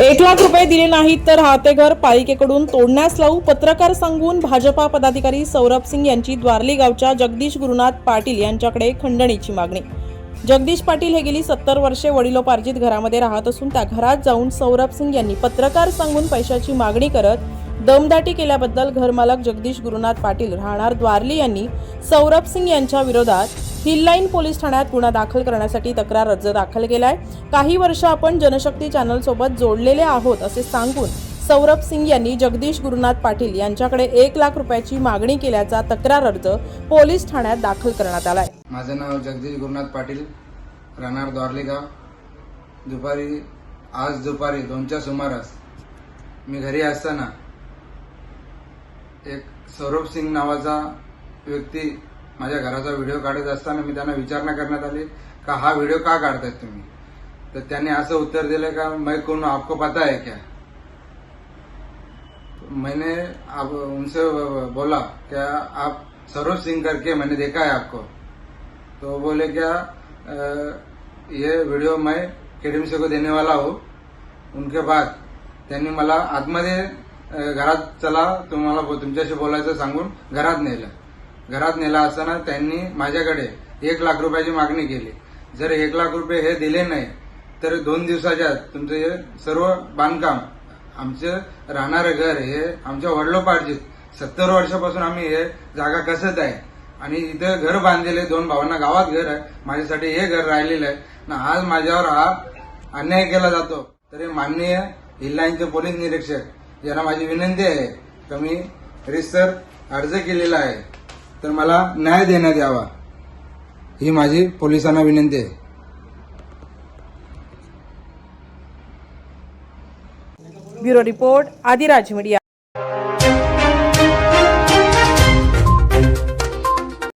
एक लाख रुपये दिले नाहीत तर हाते घर पालिकेकडून तोडण्यास लावू पत्रकार सांगून भाजपा पदाधिकारी सौरभ सिंग यांची द्वारली गावच्या जगदीश गुरुनाथ पाटील यांच्याकडे खंडणीची मागणी. जगदीश पाटील हे गेली सत्तर वर्षे वडिलोपार्जित घरामध्ये राहत असून त्या घरात जाऊन सौरभ सिंग यांनी पत्रकार सांगून पैशाची मागणी करत दमदाटी केल्याबद्दल घरमालक जगदीश गुरुनाथ पाटील राहणार द्वारली यांनी सौरभ सिंग यांच्या विरोधात हिललाईन पोलीस ठाण्यात गुन्हा दाखल करण्यासाठी तक्रार अर्ज दाखल केलाय. काही वर्ष आपण जनशक्ती चॅनल सोबत जोडलेले आहोत असे सांगून सौरभ सिंग यांनी जगदीश गुरुनाथ पाटील यांच्याकडे एक लाख रुपयाची मागणी केल्याचा तक्रार अर्ज पोलीस ठाण्यात दाखल करण्यात आलाय. माझं नाव जगदीश गुरुनाथ पाटील राहणार द्वारलेगाव दुपारी आज दुपारी दोनच्या सुमारास मी घरी असताना एक सौरभ सिंग नावाचा व्यक्ती माझ्या घराचा व्हिडिओ काढत असताना मी त्यांना विचारणा करण्यात आली का हा व्हिडिओ का काढतायत तुम्ही? तर त्यांनी असं उत्तर दिलं का मैं कौन आपको पता है क्या? मैंने आप उनसे बोला क्या आप सरोज सिंह करके मैंने देखा है आपको? तो बोले क्या ये वीडियो मैं केडीएमसी को देने वाला हूँ। उनके बाद त्यांनी मला आतमध्ये घरात चला तुम्हाला बो- तुमच्याशी बोलायचं सांगून घरात नेलं. घरात नेलं असताना त्यांनी माझ्याकडे एक लाख रुपयाची मागणी केली. जर एक लाख रुपये हे दिले नाही तर दोन दिवसाच्या आत तुमचं हे सर्व बांधकाम आमचं राहणारं घर हे आमच्या वडिलोपार्जित. सत्तर वर्षापासून आम्ही हे जागा कसत आहे? आणि इथं घर बांधलेले दोन भावांना गावात घर आहे. माझ्यासाठी हे घर राहिलेलं आहे. ना आज माझ्यावर हा अन्याय केला जातो. तरी माननीय हिल्लाईनचे पोलीस निरीक्षक यांना माझी विनंती आहे का मी रिसर अर्ज केलेला आहे तर मला न्याय देण्यात यावा ही माझी पोलिसांना विनंती आहे. Bureau report Adiraj media.